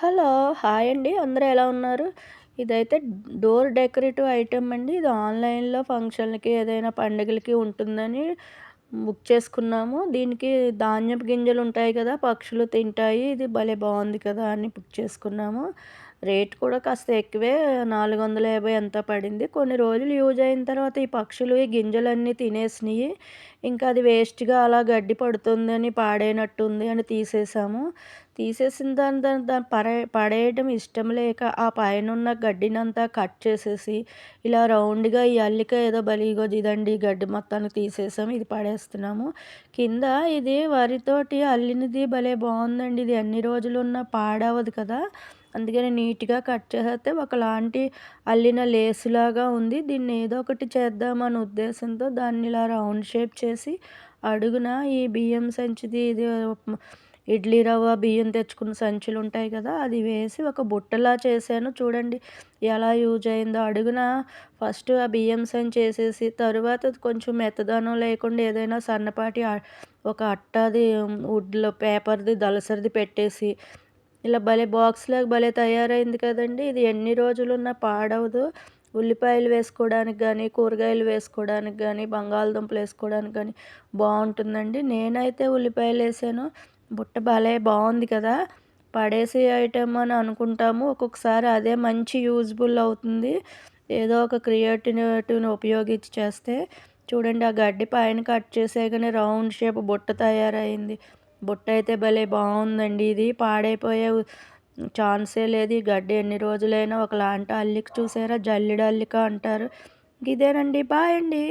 Hello hi అండి. అందరూ ఎలా ఉన్నారు? ఇదైతే డోర్ డెకరేటివ్ ఐటెం అండి. ఇది ఆన్లైన్లో ఫంక్షన్లకి ఏదైనా పండుగలకి ఉంటుందని బుక్ చేసుకున్నాము. దీనికి ధాన్యపు గింజలు ఉంటాయి కదా పక్షులు తింటాయి. ఇది భలే బాగుంది కదా అని బుక్ చేసుకున్నాము. రేట్ కూడా కాస్త ఎక్కువే నాలుగు వందల యాభై ఎంత పడింది. కొన్ని రోజులు యూజ్ అయిన తర్వాత ఈ పక్షులు ఈ గింజలన్నీ తినేసినాయి. ఇంకా అది వేస్ట్గా అలా గడ్డి పడుతుందని పాడైనట్టుంది అని తీసేసాము. తీసేసిన దాని దాని దాన్ని పడే పడేయడం ఇష్టం లేక ఆ పైన ఉన్న గడ్డినంతా కట్ చేసేసి ఇలా రౌండ్గా ఈ అల్లిక ఏదో బలిగో ఇదండి గడ్డి మొత్తాన్ని తీసేసాము ఇది పడేస్తున్నాము. కింద ఇది వరితోటి అల్లినది భలే బాగుందండి. ఇది ఎన్ని రోజులు ఉన్నా పాడవదు కదా. అందుకని నీట్గా కట్ చేస్తే ఒకలాంటి అల్లిన లేసులాగా ఉంది. దీన్ని ఏదో ఒకటి చేద్దామనే ఉద్దేశంతో దాన్ని ఇలా రౌండ్ షేప్ చేసి అడుగున ఈ బియ్యం సంచిది ఇది ఇడ్లీ రవ్వ బియ్యం తెచ్చుకున్న సంచులు ఉంటాయి కదా అది వేసి ఒక బుట్టలా చేశాను. చూడండి ఎలా యూజ్ అయిందో. అడుగున ఫస్ట్ ఆ బియ్యం సంచి వేసేసి తరువాత కొంచెం మెత్తదనం లేకుండా ఏదైనా సన్నపాటి ఒక అట్టది వుడ్లో పేపర్ది దళసరిది పెట్టేసి ఇలా భలే బాక్స్లాగా భలే తయారైంది కదండి. ఇది ఎన్ని రోజులున్నా పాడవదు. ఉల్లిపాయలు వేసుకోవడానికి కానీ కూరగాయలు వేసుకోవడానికి కానీ బంగాళదుంపలు వేసుకోవడానికి కానీ బాగుంటుందండి. నేనైతే ఉల్లిపాయలు వేసాను. బుట్ట భలే బాగుంది కదా. పడేసే ఐటెం అని అనుకుంటాము. ఒక్కొక్కసారి అదే మంచి యూజ్బుల్ అవుతుంది. ఏదో ఒక క్రియేటివిటీని ఉపయోగించి చేస్తే చూడండి ఆ గడ్డి పైన కట్ చేసేగానే రౌండ్ షేప్ బుట్ట తయారైంది. బుట్ట అయితే భలే బాగుందండి ఇది. పాడైపోయే ఛాన్సే లేదు. ఈ గడ్డి ఎన్ని రోజులైనా ఒకలాంటి అల్లిక చూసారా? జల్లెడ అల్లిక అంటారు. ఇదేనండి. బాయ్ అండి.